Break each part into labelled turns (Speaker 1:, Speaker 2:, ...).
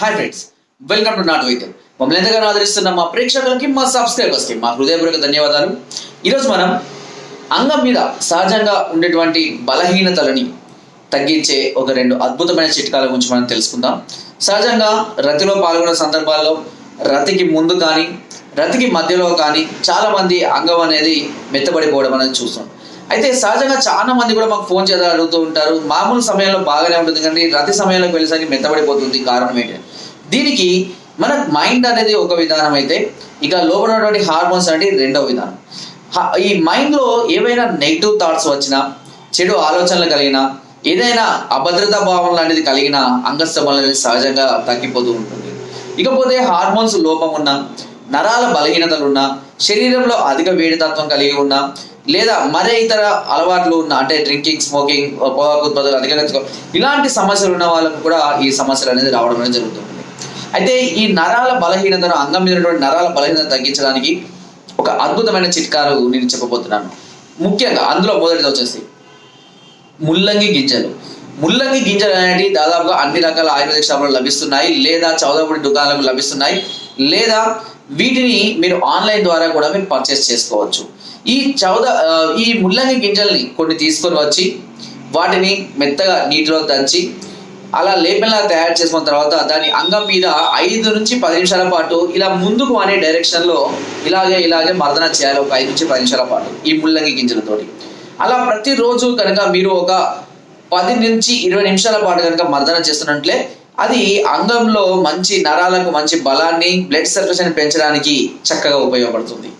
Speaker 1: Hi friends welcome to నాట్ వైద్యం మమ్మల్ని ఎంతగానో ఆదరిస్తున్న మా ప్రేక్షకులకి మా సబ్స్క్రైబర్స్కి మా హృదయపూర్వక ధన్యవాదాలు. ఈరోజు మనం అంగం మీద సహజంగా ఉండేటువంటి బలహీనతలని తగ్గించే ఒక రెండు అద్భుతమైన చిట్కాల గురించి మనం తెలుసుకుందాం. సహజంగా రతిలో పాల్గొనే సందర్భాల్లో రతికి ముందు కానీ రతికి మధ్యలో కానీ చాలామంది అంగం అనేది మెత్తబడిపోవడం అనేది చూస్తాం. అయితే సహజంగా చాలా మంది కూడా మాకు ఫోన్ చేయాలి అడుగుతూ ఉంటారు. మామూలు సమయంలో బాగానే ఉంటుంది కానీ రతి సమయంలోకి వెళ్ళేసరికి మెత్తబడిపోతుంది. కారణం ఏంటి? దీనికి మన మైండ్ అనేది ఒక విధానం అయితే ఇక లోపల ఉన్నటువంటి హార్మోన్స్ అనేది రెండవ విధానం. ఈ మైండ్లో ఏవైనా నెగిటివ్ థాట్స్ వచ్చినా చెడు ఆలోచనలు కలిగినా ఏదైనా అభద్రతా భావం లాంటిది కలిగిన అంగస్తంభం అనేది సహజంగా తగ్గిపోతూ ఉంటుంది. ఇకపోతే హార్మోన్స్ లోపం ఉన్న నరాల బలహీనతలు ఉన్న శరీరంలో అధిక వేడితత్వం కలిగి ఉన్న లేదా మరే ఇతర అలవాట్లు ఉన్న అంటే డ్రింకింగ్ స్మోకింగ్ పొగాకు ఉత్పత్తులు అధికంగా ఇలాంటి సమస్యలు ఉన్న వాళ్ళకు కూడా ఈ సమస్యలు అనేది రావడం అనేది జరుగుతుంది. అయితే ఈ నరాల బలహీనతను అంగం మీదటువంటి నరాల బలహీనత తగ్గించడానికి ఒక అద్భుతమైన చిట్కాలు నేను చెప్పబోతున్నాను. ముఖ్యంగా అందులో మొదటిది వచ్చేసి ముల్లంగి గింజలు. ముల్లంగి గింజలు అనేవి దాదాపుగా అన్ని రకాల ఆయుర్వేదిక షాపులు లభిస్తున్నాయి లేదా చౌదపూడి దుకాణాలకు లభిస్తున్నాయి లేదా వీటిని మీరు ఆన్లైన్ ద్వారా కూడా మీరు పర్చేస్ చేసుకోవచ్చు. ఈ చౌద ఈ ముల్లంగి గింజల్ని కొన్ని తీసుకొని వచ్చి వాటిని మెత్తగా నీటిలో దంచి అలా లేపనలా తయారు చేసుకున్న తర్వాత దాని అంగం మీద ఐదు నుంచి పది నిమిషాల పాటు ఇలా ముందుకు అనే డైరెక్షన్లో ఇలాగే ఇలాగే మర్దన చేయాలి ఒక ఐదు నుంచి పది నిమిషాల పాటు ఈ ముల్లంగి గింజలతోటి. అలా ప్రతిరోజు కనుక మీరు ఒక పది నుంచి ఇరవై నిమిషాల పాటు కనుక మర్దన చేస్తున్నట్లే అది అంగంలో మంచి నరాలకు మంచి బలాన్ని బ్లడ్ సర్క్యులేషన్ పెంచడానికి చక్కగా ఉపయోగపడుతుంది.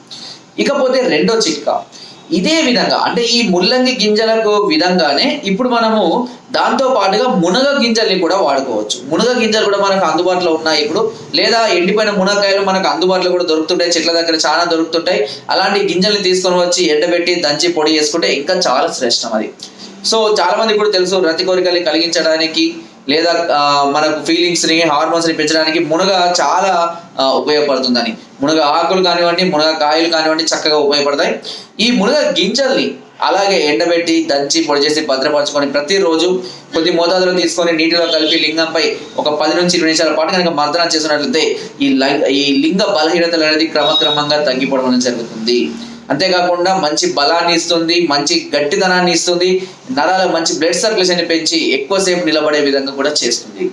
Speaker 1: ఇకపోతే రెండో చిట్కా. ఇదే విధంగా అంటే ఈ ముల్లంగి గింజలకు విధంగానే ఇప్పుడు మనము దాంతో పాటుగా మునగ గింజల్ని కూడా వాడుకోవచ్చు. మునగ గింజలు కూడా మనకు అందుబాటులో ఉన్నాయి ఇప్పుడు. లేదా ఎండిపోయిన మునగకాయలు మనకు అందుబాటులో కూడా దొరుకుతుంటాయి చెట్ల దగ్గర చాలా దొరుకుతుంటాయి. అలాంటి గింజల్ని తీసుకొని వచ్చి ఎండబెట్టి దంచి పొడి చేసుకుంటే ఇంకా చాలా శ్రేష్టం అది. సో చాలా మంది కూడా తెలుసు రతి కోరికలు కలిగించడానికి లేదా మనకు ఫీలింగ్స్ని హార్మోన్స్ని పెంచడానికి మునగ చాలా ఉపయోగపడుతుందని. మునగ ఆకులు కానివ్వండి మునగ కాయలు కానివ్వండి చక్కగా ఉపయోగపడతాయి. ఈ మునగ గింజల్ని అలాగే ఎండబెట్టి దంచి పొడి చేసి భద్రపరచుకొని ప్రతిరోజు కొద్ది మోతాదులో తీసుకొని నీటిలో కలిపి లింగంపై ఒక పది నుంచి ఇరవై నిమిషాల పాటు కనుక మర్దన చేసినట్లయితే ఈ లింగ ఈ లింగ బలహీనతలు అనేది క్రమక్రమంగా తగ్గిపోవడం అనేది జరుగుతుంది. అంతేకాకుండా మంచి బలాన్ని ఇస్తుంది మంచి గట్టిదనాన్ని ఇస్తుంది నరాలు మంచి బ్లడ్ సర్క్యులేషన్ పెంచి ఎక్కువసేపు నిలబడే విధంగా కూడా చేస్తుంది.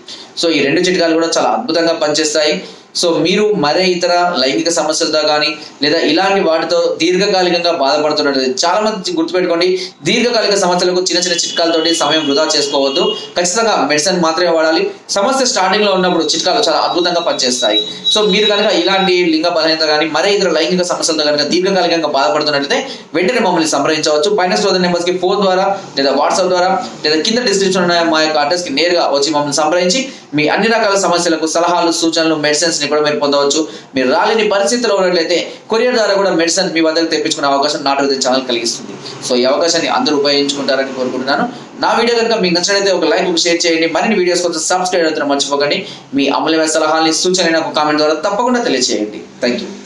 Speaker 1: సో ఈ రెండు చిట్కాలు కూడా చాలా అద్భుతంగా పనిచేస్తాయి. సో మీరు మరే ఇతర లైంగిక సమస్యలతో కానీ లేదా ఇలాంటి వాటితో దీర్ఘకాలికంగా బాధపడుతున్నట్టు చాలా మంది గుర్తుపెట్టుకోండి దీర్ఘకాలిక సమస్యలకు చిన్న చిన్న చిట్కాలతోటి సమయం వృధా చేసుకోవద్దు. ఖచ్చితంగా మెడిసిన్ మాత్రమే వాడాలి. సమస్య స్టార్టింగ్లో ఉన్నప్పుడు చిట్కాలు చాలా అద్భుతంగా పనిచేస్తాయి. సో మీరు కనుక ఇలాంటి లింగ బలహీనత కానీ మరే ఇతర లైంగిక సమస్యలతో కనుక దీర్ఘకాలికంగా బాధపడుతున్నట్లయితే వెంటనే మమ్మల్ని సంప్రదించవచ్చు. పైన స్టోర్ నెంబర్స్కి ఫోన్ ద్వారా లేదా వాట్సాప్ ద్వారా లేదా కింద డిస్క్రిప్షన్ ఉన్న మా యొక్క అడ్రస్కి నేరుగా వచ్చి మమ్మల్ని సంప్రదించి మీ అన్ని రకాల సమస్యలకు సలహాలు సూచనలు మెడిసిన్స్ కూడా మీరు పొందవచ్చు మీరు రాలేని పరిస్థితిలో ఉన్నట్లయితే కొరియర్ ద్వారా కూడా మెడిసిన్ మీ వద్దకు తెప్పించుకునే అవకాశం నాటు ఛానల్ కలిగిస్తుంది. సో ఈ అవకాశాన్ని అందరూ ఉపయోగించుకుంటారని కోరుకుంటున్నాను. నా వీడియో కనుక మీకు నచ్చినట్లయితే ఒక లైక్ షేర్ చేయండి. మరిన్ని వీడియోస్ కోసం సబ్స్క్రైబ్ అవుతున్న మర్చిపోకండి. మీ అమూల్యమైన సలహాలని సూచనలు నాకు కామెంట్ ద్వారా తప్పకుండా తెలియజేయండి థ్యాంక్ యూ